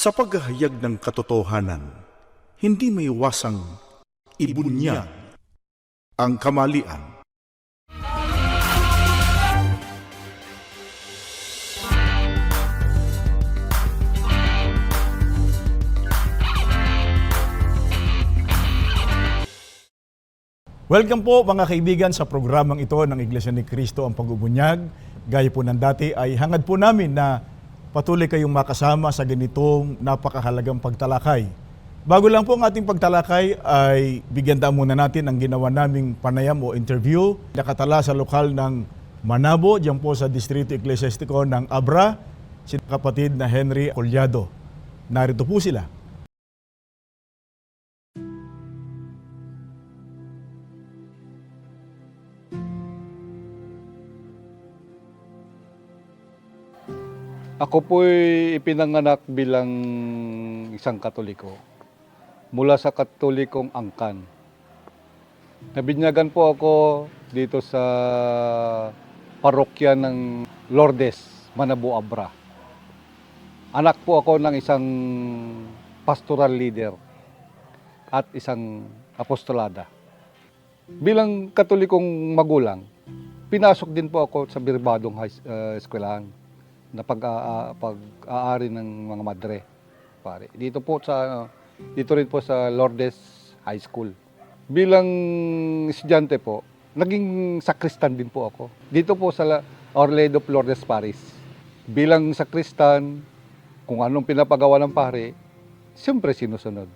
Sa paghahayag ng katotohanan, hindi may iwasang ibunyag ang kamalian. Welcome po mga kaibigan sa programang ito ng Iglesia ni Cristo ang Pag-ubunyag. Gaya po ng dati ay hangad po namin na patuloy kayong makasama sa ganitong napakahalagang pagtalakay. Bago lang po ang ating pagtalakay ay bigyan daan muna natin ang ginawa naming panayam o interview. Nakatala sa lokal ng Manabo, diyan po sa Distrito Ecclesiastico ng Abra, si kapatid na Henry Collado. Narito po sila. Ako po'y ipinanganak bilang isang katoliko mula sa katolikong angkan. Nabinyagan po ako dito sa parokya ng Lourdes, Manabo Abra. Anak po ako ng isang pastoral leader at isang apostolada. Bilang katolikong magulang, pinasok din po ako sa Birbadong High uh, Eskwelahan na pag, ah, pag-aari ng mga madre. Pare. Dito po sa dito rin po sa Lourdes High School. Bilang estudyante po, naging sakristan din po ako. Dito po sa Our Lady of Lourdes Paris. Bilang sakristan, kung anong pinapagawa ng pare, siyempre sinusunod.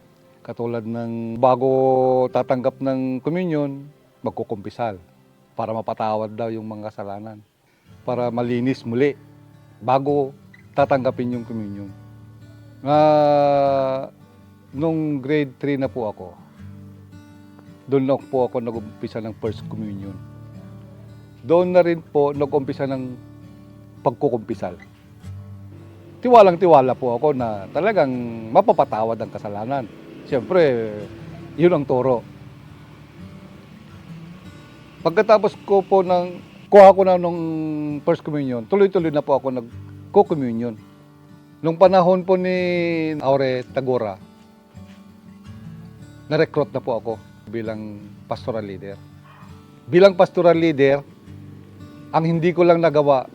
Katulad ng bago tatanggap ng communion, magkukumpisal para mapatawad daw yung mga kasalanan. Para malinis muli bago tatanggapin yung communion. Nga, nung grade 3 na po ako, doon na po ako nag-umpisa ng first communion. Doon na rin po nag-umpisa ng pagkukumpisal. Tiwalang tiwala po ako na talagang mapapatawad ang kasalanan. Siyempre, yun ang turo. Pagkatapos ko po ng kuha ko na nung first communion, tuloy-tuloy na po ako nag-co-communion. Nung panahon po ni Aure Tagora, na-recruit na po ako bilang pastoral leader. Bilang pastoral leader, ang hindi ko lang nagawa,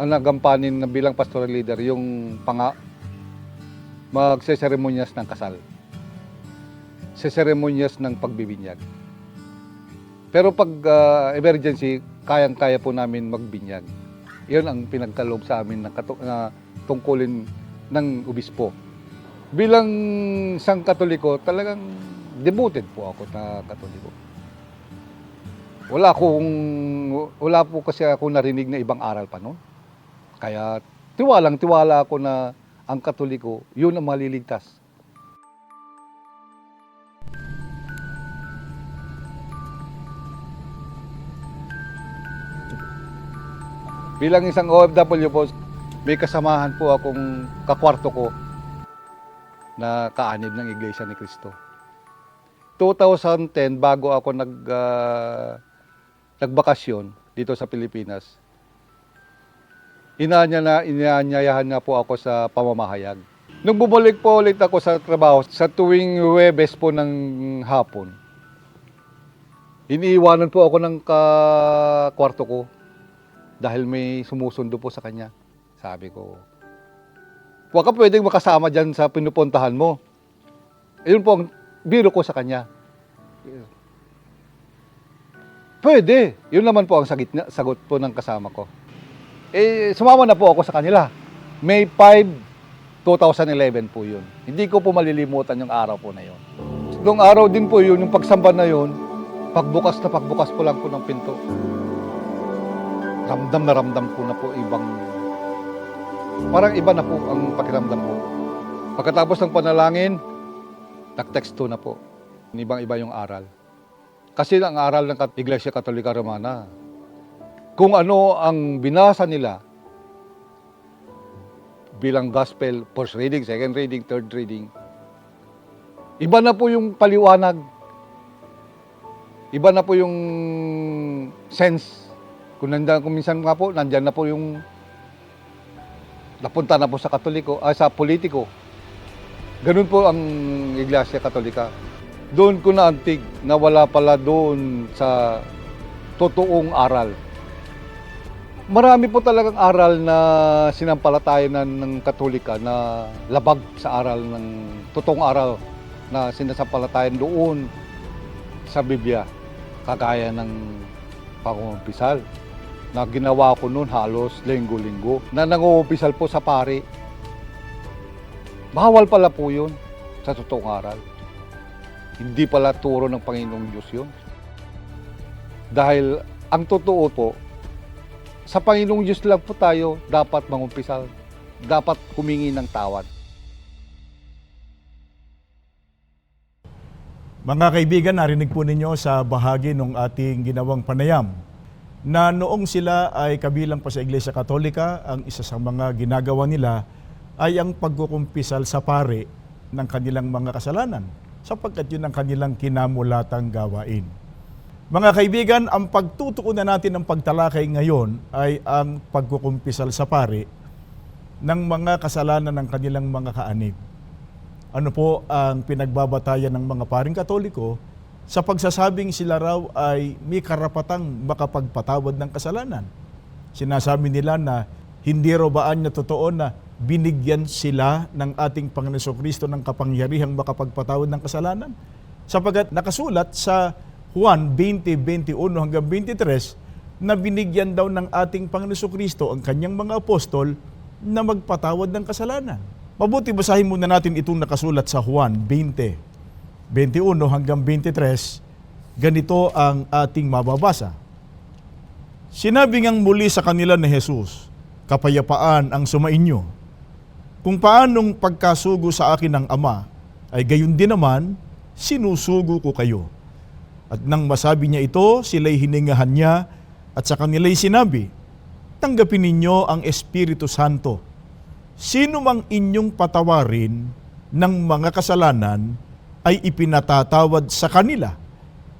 ang nagampanin na bilang pastoral leader, yung panga, magseseremonyas ng kasal. Seseremonyas ng pagbibinyag. Pero pag ah, emergency, kayang-kaya po namin magbinyag. Iyon ang pinagkaloob sa amin katu- na tungkulin ng obispo. Bilang isang katoliko, talagang devoted po ako na katoliko. Wala akong, wala po kasi ako narinig na ibang aral pa noon. Kaya tiwalang tiwala ako na ang katoliko, yun ang maliligtas. Bilang isang OFW po, may kasamahan po akong kakwarto ko na kaanib ng Iglesia ni Cristo. 2010, bago ako nag, ah, nagbakasyon dito sa Pilipinas, inanya na, inanyayahan na po ako sa pamamahayag. Nung bumalik po ulit ako sa trabaho, sa tuwing Huwebes po ng hapon, iniiwanan po ako ng kakwarto ko dahil may sumusundo po sa kanya. Sabi ko, huwag ka pwedeng makasama dyan sa pinupuntahan mo. Ayun po ang biro ko sa kanya. Pwede. Yun naman po ang sagit niya, sagot po ng kasama ko. Eh, sumama na po ako sa kanila. May 5, 2011 po yun. Hindi ko po malilimutan yung araw po na yun. Noong araw din po yun, yung pagsamba na yun, pagbukas na pagbukas po lang po ng pinto. Ramdam na ramdam po na po ibang... Parang iba na po ang pakiramdam ko. Pagkatapos ng panalangin, nag-text na po. Ibang-iba yung aral. Kasi ang aral ng Iglesia Katolika Romana, kung ano ang binasa nila bilang gospel, first reading, second reading, third reading, iba na po yung paliwanag. Iba na po yung sense. Kung nandiyan, kung minsan nga po, nandiyan na po yung napunta na po sa katoliko, ah, sa politiko. Ganun po ang Iglesia Katolika. Doon ko naantig na wala pala doon sa totoong aral. Marami po talagang aral na sinampalatayanan ng Katolika na labag sa aral ng totoong aral na sinasampalatayan doon sa Biblia. Kagaya ng pangumpisal na ginawa ko noon halos linggo-linggo na nangumpisal po sa pari. Bawal pala po yun sa totoong aral. Hindi pala turo ng Panginoong Diyos yun. Dahil ang totoo po, sa Panginoong Diyos lang po tayo dapat mangumpisal. Dapat humingi ng tawad. Mga kaibigan, narinig po ninyo sa bahagi ng ating ginawang panayam na noong sila ay kabilang pa sa Iglesia Katolika, ang isa sa mga ginagawa nila ay ang pagkukumpisal sa pare ng kanilang mga kasalanan sapagkat yun ang kanilang kinamulatang gawain. Mga kaibigan, ang pagtutuunan natin ng pagtalakay ngayon ay ang pagkukumpisal sa pare ng mga kasalanan ng kanilang mga kaanib ano po ang pinagbabatayan ng mga paring katoliko sa pagsasabing sila raw ay may karapatang makapagpatawad ng kasalanan. Sinasabi nila na hindi raw baan na totoo na binigyan sila ng ating Panginoon Kristo ng kapangyarihang makapagpatawad ng kasalanan. Sapagat nakasulat sa Juan 20, 21 hanggang 23 na binigyan daw ng ating Panginoon Kristo ang kanyang mga apostol na magpatawad ng kasalanan. Mabuti basahin muna natin itong nakasulat sa Juan 20, 21 hanggang 23. Ganito ang ating mababasa. Sinabi ngang muli sa kanila ni Jesus, Kapayapaan ang sumainyo. Kung paanong pagkasugo sa akin ng Ama, ay gayon din naman, sinusugo ko kayo. At nang masabi niya ito, sila'y hiningahan niya at sa kanila'y sinabi, Tanggapin ninyo ang Espiritu Santo. Sino mang inyong patawarin ng mga kasalanan ay ipinatatawad sa kanila.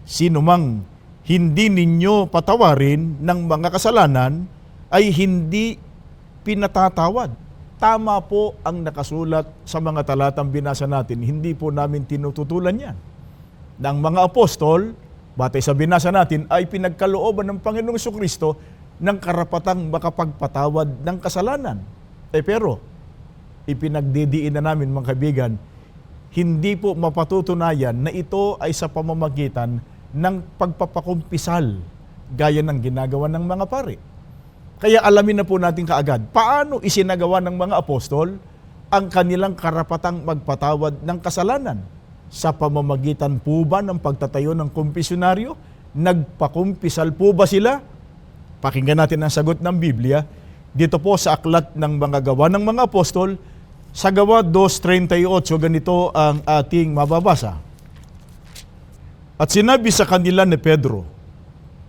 Sino mang hindi ninyo patawarin ng mga kasalanan ay hindi pinatatawad. Tama po ang nakasulat sa mga talatang binasa natin. Hindi po namin tinututulan yan. Ang mga apostol, batay sa binasa natin, ay pinagkalooban ng Panginoong Kristo ng karapatang makapagpatawad ng kasalanan. Eh pero, ipinagdidiin na namin mga kaibigan, hindi po mapatutunayan na ito ay sa pamamagitan ng pagpapakumpisal gaya ng ginagawa ng mga pare. Kaya alamin na po natin kaagad, paano isinagawa ng mga apostol ang kanilang karapatang magpatawad ng kasalanan? Sa pamamagitan po ba ng pagtatayo ng kumpisyonaryo? Nagpakumpisal po ba sila? Pakinggan natin ang sagot ng Biblia dito po sa aklat ng mga gawa ng mga apostol sa gawa 2.38, ganito ang ating mababasa. At sinabi sa kanila ni Pedro,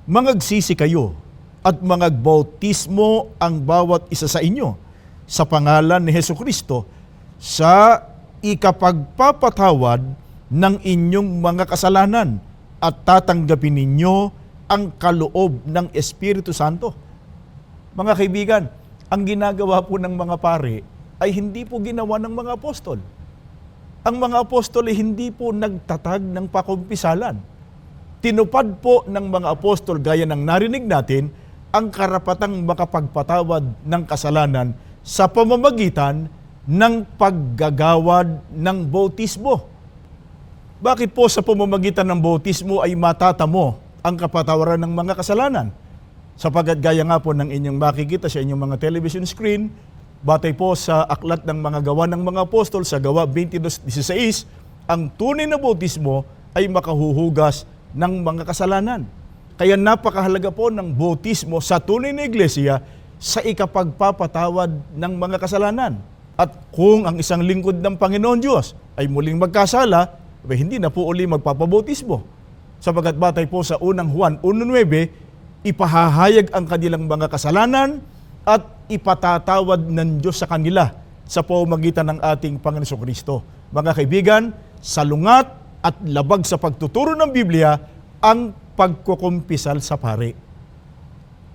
Mangagsisi kayo at mangagbautismo ang bawat isa sa inyo sa pangalan ni Heso Kristo sa ikapagpapatawad ng inyong mga kasalanan at tatanggapin ninyo ang kaloob ng Espiritu Santo. Mga kaibigan, ang ginagawa po ng mga pare ay hindi po ginawa ng mga apostol. Ang mga apostol ay hindi po nagtatag ng pakumpisalan. Tinupad po ng mga apostol gaya ng narinig natin ang karapatang makapagpatawad ng kasalanan sa pamamagitan ng paggagawad ng bautismo. Bakit po sa pamamagitan ng bautismo ay matatamo ang kapatawaran ng mga kasalanan? Sapagat gaya nga po ng inyong makikita sa inyong mga television screen, batay po sa aklat ng mga gawa ng mga apostol sa gawa 22.16, ang tunay na bautismo ay makahuhugas ng mga kasalanan. Kaya napakahalaga po ng bautismo sa tunay na iglesia sa ikapagpapatawad ng mga kasalanan. At kung ang isang lingkod ng Panginoon Diyos ay muling magkasala, abay, hindi na po uli magpapabautismo. Sapagat batay po sa unang Juan 1.9, ipahahayag ang kanilang mga kasalanan at ipatatawad ng Diyos sa kanila sa pamamagitan ng ating Panginoon Kristo. Mga kaibigan, salungat at labag sa pagtuturo ng Biblia ang pagkukumpisal sa pare.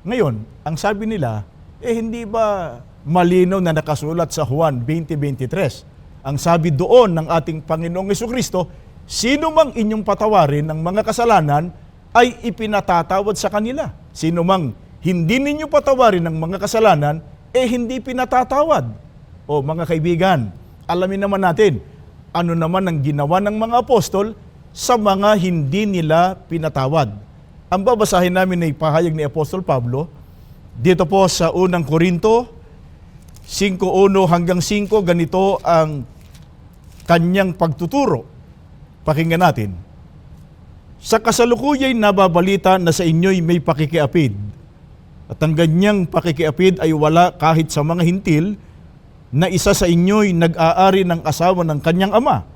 Ngayon, ang sabi nila, eh hindi ba malinaw na nakasulat sa Juan 20.23 Ang sabi doon ng ating Panginoong Kristo, sino mang inyong patawarin ng mga kasalanan ay ipinatatawad sa kanila. Sino mang hindi ninyo patawarin ng mga kasalanan, eh hindi pinatatawad. O mga kaibigan, alamin naman natin, ano naman ang ginawa ng mga apostol sa mga hindi nila pinatawad. Ang babasahin namin ay pahayag ni Apostol Pablo dito po sa unang Korinto 5.1 hanggang 5, ganito ang kanyang pagtuturo. Pakinggan natin. Sa kasalukuyay nababalita na sa inyo'y may pakikiapid. At ang ganyang pakikiapid ay wala kahit sa mga hintil na isa sa inyo'y nag-aari ng asawa ng kanyang ama.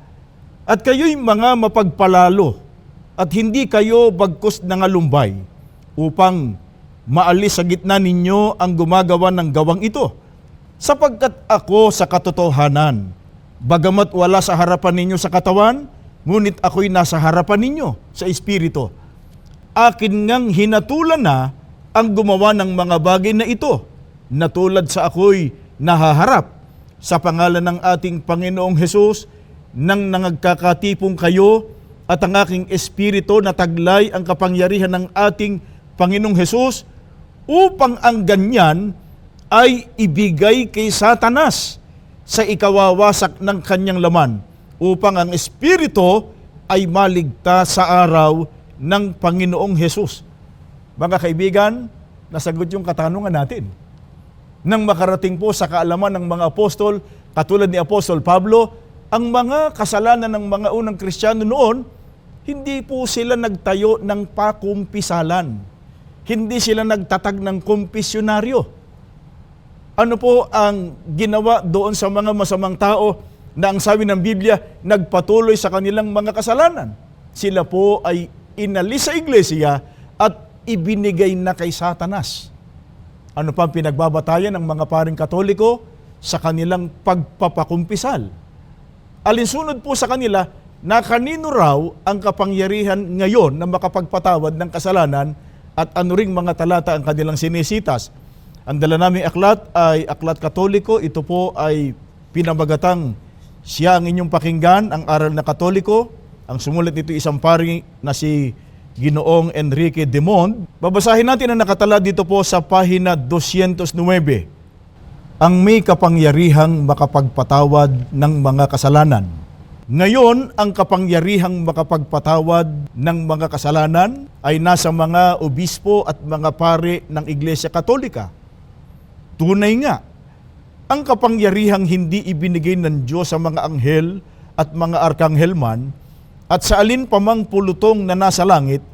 At kayo'y mga mapagpalalo at hindi kayo bagkos nangalumbay upang maalis sa gitna ninyo ang gumagawa ng gawang ito. Sapagkat ako sa katotohanan, bagamat wala sa harapan ninyo sa katawan, ngunit ako'y nasa harapan ninyo sa espiritu. Akin ngang hinatulan na ang gumawa ng mga bagay na ito, na tulad sa ako'y nahaharap sa pangalan ng ating Panginoong Hesus nang nangagkakatipong kayo at ang aking espiritu na taglay ang kapangyarihan ng ating Panginoong Hesus upang ang ganyan ay ibigay kay Satanas sa ikawawasak ng kanyang laman upang ang espiritu ay maligtas sa araw ng Panginoong Hesus. Mga kaibigan, nasagot yung katanungan natin. Nang makarating po sa kaalaman ng mga apostol, katulad ni Apostol Pablo, ang mga kasalanan ng mga unang Kristiyano noon, hindi po sila nagtayo ng pakumpisalan. Hindi sila nagtatag ng kumpisyonaryo. Ano po ang ginawa doon sa mga masamang tao na ang sabi ng Biblia, nagpatuloy sa kanilang mga kasalanan? Sila po ay inalis sa iglesia at ibinigay na kay Satanas. Ano pa ang pinagbabatayan ng mga paring katoliko sa kanilang pagpapakumpisal? Alinsunod po sa kanila na kanino raw ang kapangyarihan ngayon na makapagpatawad ng kasalanan at ano ring mga talata ang kanilang sinisitas. Ang dala naming aklat ay aklat katoliko. Ito po ay pinamagatang siya ang inyong pakinggan, ang aral na katoliko. Ang sumulat nito isang pari na si Ginoong Enrique Demond. Babasahin natin ang nakatala dito po sa pahina 209 ang may kapangyarihang makapagpatawad ng mga kasalanan. Ngayon, ang kapangyarihang makapagpatawad ng mga kasalanan ay nasa mga obispo at mga pare ng Iglesia Katolika. Tunay nga, ang kapangyarihang hindi ibinigay ng Diyos sa mga anghel at mga arkanghel man at sa alin pa mang pulutong na nasa langit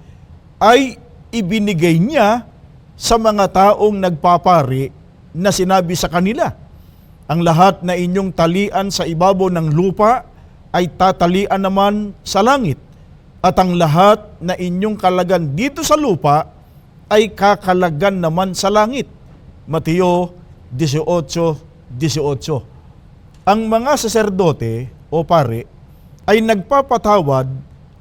ay ibinigay niya sa mga taong nagpapari na sinabi sa kanila, ang lahat na inyong talian sa ibabaw ng lupa ay tatalian naman sa langit. At ang lahat na inyong kalagan dito sa lupa ay kakalagan naman sa langit. Mateo 18:18. Ang mga saserdote o pare ay nagpapatawad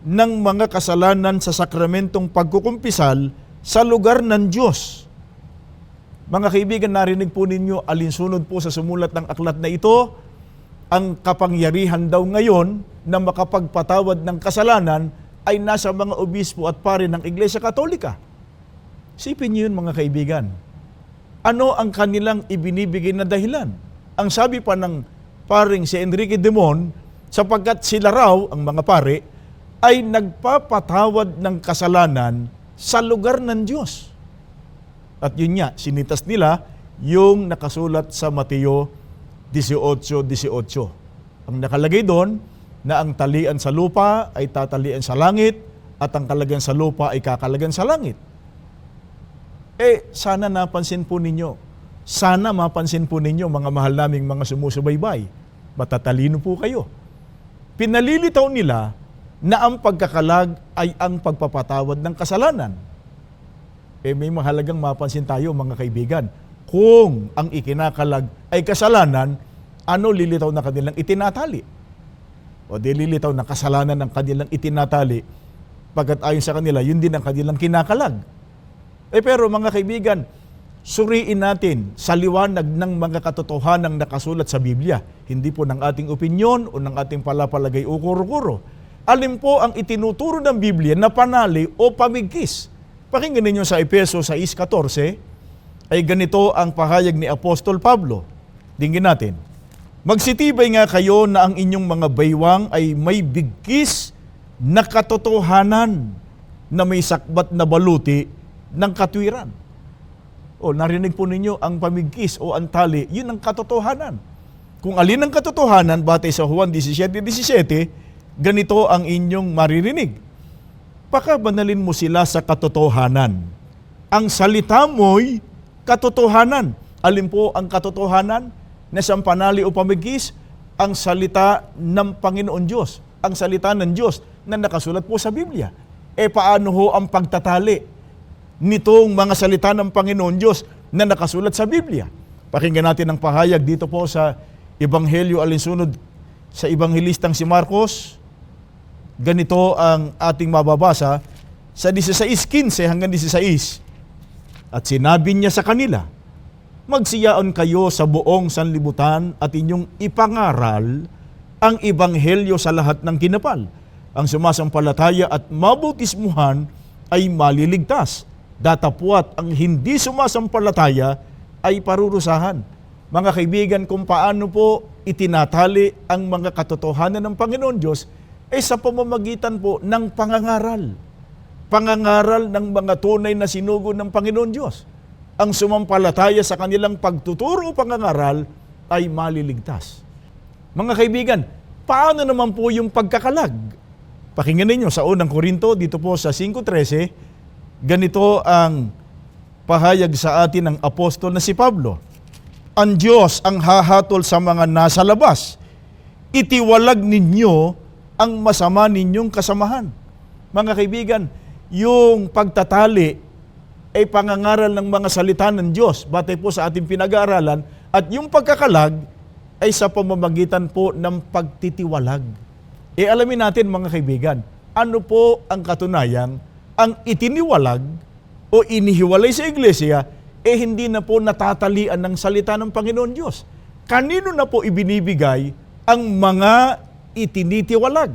ng mga kasalanan sa sakramentong pagkukumpisal sa lugar ng Diyos. Mga kaibigan, narinig po ninyo alinsunod po sa sumulat ng aklat na ito, ang kapangyarihan daw ngayon na makapagpatawad ng kasalanan ay nasa mga obispo at pare ng Iglesia Katolika. Sipin niyo yun mga kaibigan. Ano ang kanilang ibinibigay na dahilan? Ang sabi pa ng paring si Enrique Demon, sapagkat sila raw, ang mga pare, ay nagpapatawad ng kasalanan sa lugar ng Diyos. At yun nga, sinitas nila yung nakasulat sa Mateo 18.18. Ang nakalagay doon na ang talian sa lupa ay tatalian sa langit at ang kalagyan sa lupa ay kakalagan sa langit. Eh, sana napansin po ninyo. Sana mapansin po ninyo, mga mahal naming mga sumusubaybay. Matatalino po kayo. Pinalilitaw nila na ang pagkakalag ay ang pagpapatawad ng kasalanan. Eh may mahalagang mapansin tayo mga kaibigan. Kung ang ikinakalag ay kasalanan, ano lilitaw na kanilang itinatali? O di lilitaw na kasalanan ng kanilang itinatali, pagkat ayon sa kanila, yun din ang kanilang kinakalag. Eh pero mga kaibigan, suriin natin sa liwanag ng mga katotohanan nakasulat sa Biblia. Hindi po ng ating opinyon o ng ating palapalagay o kuro-kuro. Alin po ang itinuturo ng Biblia na panali o pamigkis? Pakinggan ninyo sa Epeso 6.14 ay ganito ang pahayag ni Apostol Pablo. Dingin natin. Magsitibay nga kayo na ang inyong mga baywang ay may bigkis na katotohanan na may sakbat na baluti ng katwiran. O narinig po ninyo ang pamigkis o ang tali, yun ang katotohanan. Kung alin ang katotohanan, batay sa Juan 17.17, ganito ang inyong maririnig. Pakabanalin mo sila sa katotohanan. Ang salita mo'y katotohanan. Alin po ang katotohanan na siyang panali o pamigkis? Ang salita ng Panginoon Diyos. Ang salita ng Diyos na nakasulat po sa Biblia. E paano ho ang pagtatali nitong mga salita ng Panginoon Diyos na nakasulat sa Biblia? Pakinggan natin ang pahayag dito po sa Ebanghelyo alinsunod sa Ebanghilistang si Marcos. Ganito ang ating mababasa sa 16.15 hanggang 16. At sinabi niya sa kanila, Magsiyaan kayo sa buong sanlibutan at inyong ipangaral ang Ebanghelyo sa lahat ng kinapal. Ang sumasampalataya at mabutismuhan ay maliligtas. Datapwat ang hindi sumasampalataya ay parurusahan. Mga kaibigan, kung paano po itinatali ang mga katotohanan ng Panginoon Diyos ay sa pamamagitan po ng pangangaral. Pangangaral ng mga tunay na sinugo ng Panginoon Diyos. Ang sumampalataya sa kanilang pagtuturo o pangangaral ay maliligtas. Mga kaibigan, paano naman po yung pagkakalag? Pakinggan ninyo sa unang Korinto, dito po sa 5.13, ganito ang pahayag sa atin ng apostol na si Pablo. Ang Diyos ang hahatol sa mga nasa labas. Itiwalag ninyo ang masama ninyong kasamahan. Mga kaibigan, yung pagtatali ay pangangaral ng mga salita ng Diyos batay po sa ating pinag-aaralan at yung pagkakalag ay sa pamamagitan po ng pagtitiwalag. E alamin natin mga kaibigan, ano po ang katunayan ang itiniwalag o inihiwalay sa iglesia eh hindi na po natatalian ng salita ng Panginoon Diyos. Kanino na po ibinibigay ang mga itinitiwalag?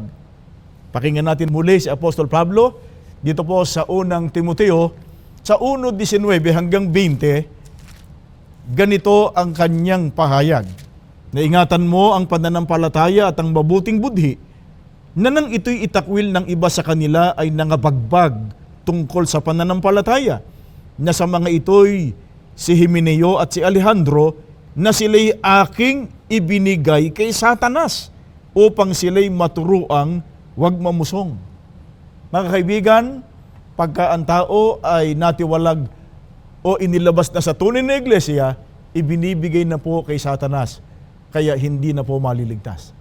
Pakinggan natin muli si Apostol Pablo dito po sa unang Timoteo sa 1.19 hanggang 20, ganito ang kanyang pahayag. Naingatan mo ang pananampalataya at ang mabuting budhi na nang ito'y itakwil ng iba sa kanila ay nangabagbag tungkol sa pananampalataya na sa mga ito'y si Himeneo at si Alejandro na sila'y aking ibinigay kay Satanas upang sila'y maturuang wag mamusong. Mga kaibigan, pagka ang tao ay natiwalag o inilabas na sa tunay na iglesia, ibinibigay na po kay Satanas. Kaya hindi na po maliligtas.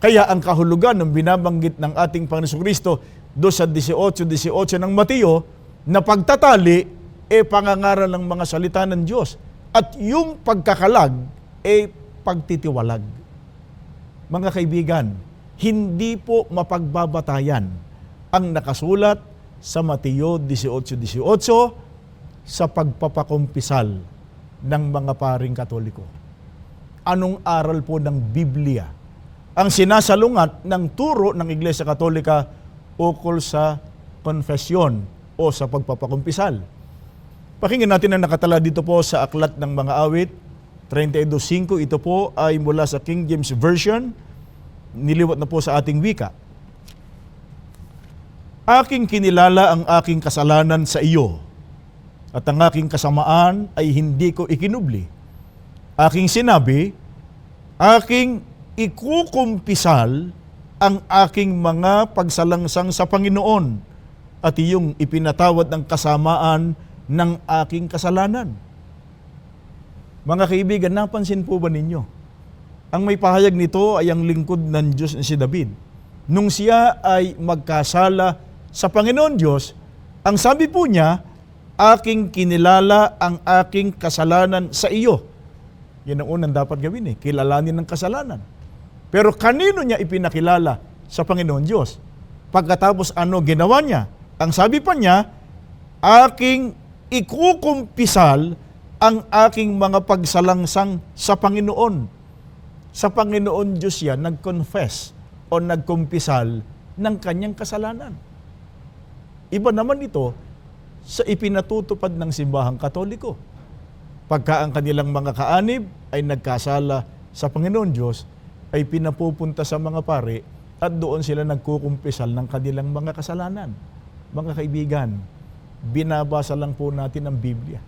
Kaya ang kahulugan ng binabanggit ng ating Panginoon Kristo do sa 18-18 ng Mateo na pagtatali e pangangaral ng mga salita ng Diyos. At yung pagkakalag e pagtitiwalag. Mga kaibigan, hindi po mapagbabatayan ang nakasulat sa Mateo 18.18 sa pagpapakumpisal ng mga paring katoliko. Anong aral po ng Biblia ang sinasalungat ng turo ng Iglesia Katolika ukol sa konfesyon o sa pagpapakumpisal? Pakinggan natin ang nakatala dito po sa Aklat ng Mga Awit 32.5. Ito po ay mula sa King James Version. Niliwat na po sa ating wika. Aking kinilala ang aking kasalanan sa iyo, at ang aking kasamaan ay hindi ko ikinubli. Aking sinabi, aking ikukumpisal ang aking mga pagsalangsang sa Panginoon at iyong ipinatawad ng kasamaan ng aking kasalanan. Mga kaibigan, napansin po ba ninyo? Ang may pahayag nito ay ang lingkod ng Diyos na si David. Nung siya ay magkasala sa Panginoon Diyos, ang sabi po niya, aking kinilala ang aking kasalanan sa iyo. Yan ang unang dapat gawin eh, kilalanin ng kasalanan. Pero kanino niya ipinakilala sa Panginoon Diyos? Pagkatapos ano ginawa niya? Ang sabi pa niya, aking ikukumpisal ang aking mga pagsalangsang sa Panginoon. Sa Panginoon Diyos yan, nag-confess o nagkumpisal ng kanyang kasalanan. Iba naman ito sa ipinatutupad ng simbahang katoliko. Pagka ang kanilang mga kaanib ay nagkasala sa Panginoon Diyos, ay pinapupunta sa mga pare at doon sila nagkukumpisal ng kanilang mga kasalanan. Mga kaibigan, binabasa lang po natin ang Biblia.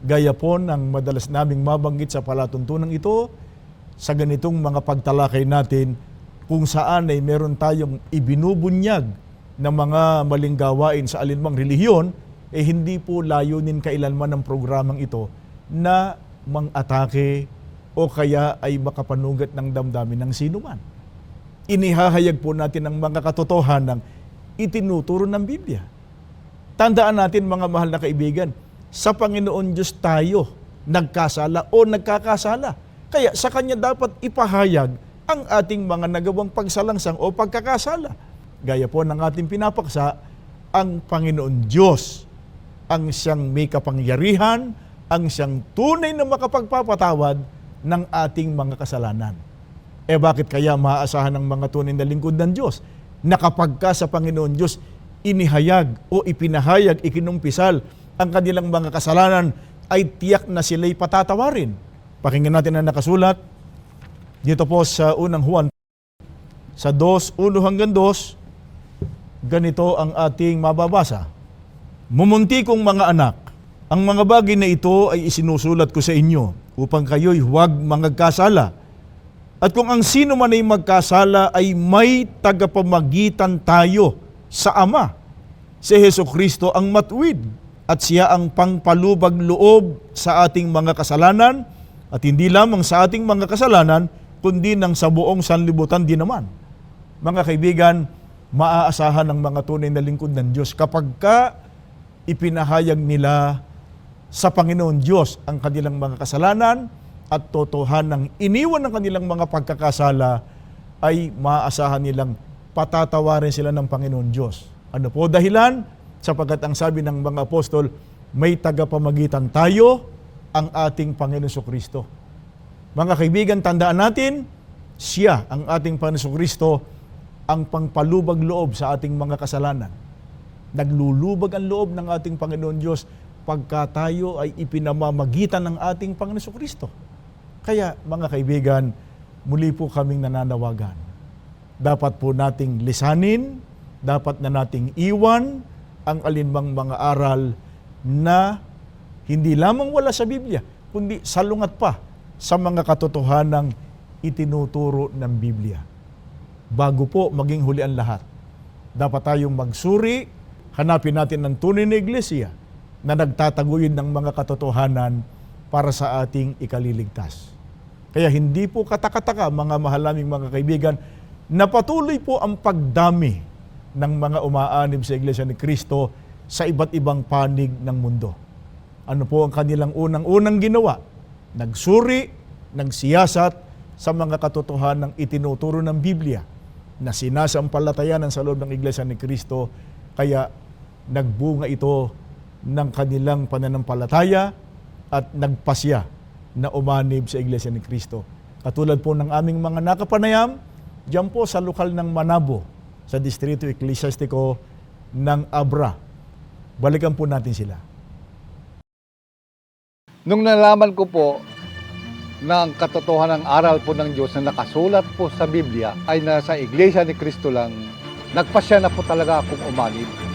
Gaya po ng madalas naming mabanggit sa palatuntunan ito, sa ganitong mga pagtalakay natin, kung saan ay meron tayong ibinubunyag ng mga maling gawain sa alinmang relihiyon, eh hindi po layunin kailanman ng programang ito na mang-atake o kaya ay makapanugat ng damdamin ng sinuman. Inihahayag po natin ang mga katotohanan ng itinuturo ng Biblia. Tandaan natin mga mahal na kaibigan, sa Panginoon Diyos tayo nagkasala o nagkakasala. Kaya sa Kanya dapat ipahayag ang ating mga nagawang pagsalangsang o pagkakasala. Gaya po ng ating pinapaksa, ang Panginoon Diyos ang siyang may kapangyarihan, ang siyang tunay na makapagpapatawad ng ating mga kasalanan. Eh bakit kaya maaasahan ng mga tunay na lingkod ng Diyos na kapag ka sa Panginoon Diyos inihayag o ipinahayag, ikinumpisal ang kanilang mga kasalanan ay tiyak na sila'y patatawarin. Pakinggan natin ang nakasulat dito po sa unang Juan sa 2, 1 hanggang 2, ganito ang ating mababasa. Mumunti kong mga anak, ang mga bagay na ito ay isinusulat ko sa inyo upang kayo'y huwag mangagkasala. At kung ang sino man ay magkasala ay may tagapamagitan tayo sa Ama, si Heso Kristo ang matuwid at siya ang pangpalubag loob sa ating mga kasalanan at hindi lamang sa ating mga kasalanan kundi ng sa buong sanlibutan din naman. Mga kaibigan, maaasahan ng mga tunay na lingkod ng Diyos kapag ka ipinahayag nila sa Panginoon Diyos ang kanilang mga kasalanan at totohanang iniwan ng kanilang mga pagkakasala ay maaasahan nilang patatawarin sila ng Panginoon Diyos. Ano po dahilan? Sapagkat ang sabi ng mga apostol, may tagapamagitan tayo, ang ating Panginoon Kristo. Mga kaibigan, tandaan natin, siya, ang ating Panginoon Kristo, ang pangpalubag loob sa ating mga kasalanan. Naglulubag ang loob ng ating Panginoon Diyos pagka tayo ay ipinamamagitan ng ating Panginoon Kristo. Kaya mga kaibigan, muli po kaming nananawagan. Dapat po nating lisanin, dapat na nating iwan ang alinmang mga aral na hindi lamang wala sa Biblia, kundi salungat pa sa mga katotohanang itinuturo ng Biblia. Bago po maging huli ang lahat, dapat tayong magsuri, hanapin natin ang tunay na iglesia na nagtataguyod ng mga katotohanan para sa ating ikaliligtas. Kaya hindi po katakataka mga mahal naming mga kaibigan na patuloy po ang pagdami ng mga umaanib sa Iglesia ni Kristo sa iba't ibang panig ng mundo. Ano po ang kanilang unang-unang ginawa? Nagsuri, nagsiyasat sa mga katotohanan ng itinuturo ng Biblia na sinasampalatayanan sa loob ng Iglesia ni Kristo kaya nagbunga ito ng kanilang pananampalataya at nagpasya na umanib sa Iglesia ni Kristo. Katulad po ng aming mga nakapanayam, diyan po sa lokal ng Manabo, sa Distrito Eklesiastiko ng Abra. Balikan po natin sila. Nung nalaman ko po na ang katotohanan ng aral po ng Diyos na nakasulat po sa Biblia ay nasa Iglesia ni Kristo lang, nagpasya na po talaga akong umanib.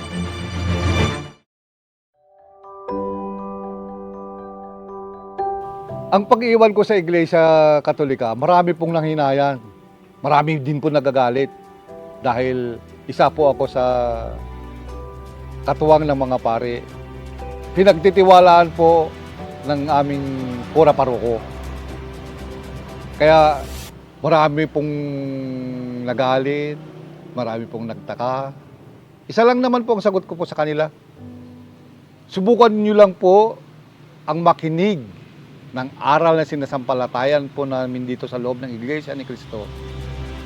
Ang pag-iwan ko sa Iglesia Katolika, marami pong nanghinayan. Marami din po nagagalit dahil isa po ako sa katuwang ng mga pare. Pinagtitiwalaan po ng aming pura paroko. Kaya marami pong nagalit, marami pong nagtaka. Isa lang naman po ang sagot ko po sa kanila. Subukan nyo lang po ang makinig ng aral na sinasampalatayan po namin dito sa loob ng Iglesia ni Kristo.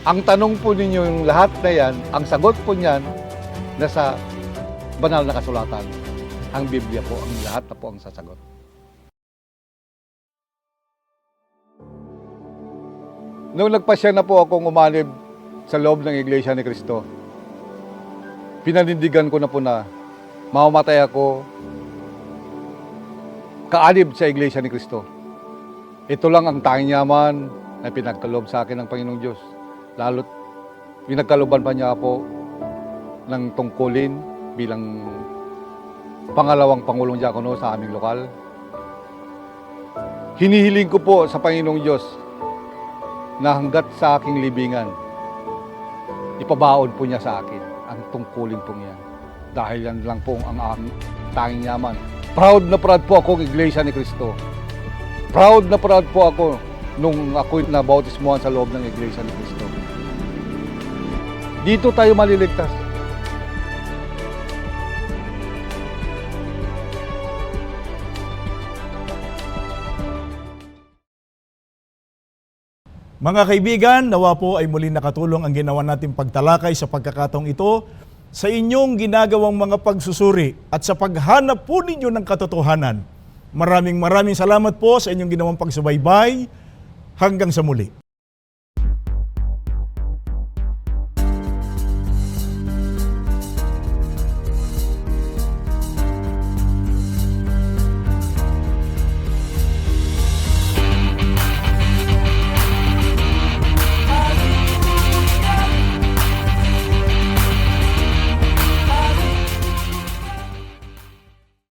Ang tanong po ninyo yung lahat na yan, ang sagot po niyan, nasa banal na kasulatan. Ang Biblia po, ang lahat na po ang sasagot. Noong nagpasya na po akong umanib sa loob ng Iglesia ni Kristo, pinanindigan ko na po na mamamatay ako kaanib sa Iglesia ni Kristo. Ito lang ang tanging yaman na pinagkalob sa akin ng Panginoong Diyos. Lalo't pinagkaloban pa niya po ng tungkulin bilang pangalawang Pangulong Diakono sa aming lokal. Hinihiling ko po sa Panginoong Diyos na hanggat sa aking libingan, ipabaon po niya sa akin ang tungkulin pong yan. Dahil yan lang po ang aming tanging yaman. Proud na proud po ako ng Iglesia ni Cristo. Proud na proud po ako nung ako'y nabautismuhan sa loob ng Iglesia ni Cristo. Dito tayo maliligtas. Mga kaibigan, nawa po ay muli nakatulong ang ginawa nating pagtalakay sa pagkakataong ito sa inyong ginagawang mga pagsusuri at sa paghanap po ninyo ng katotohanan. Maraming maraming salamat po sa inyong ginawang pagsubaybay. Hanggang sa muli.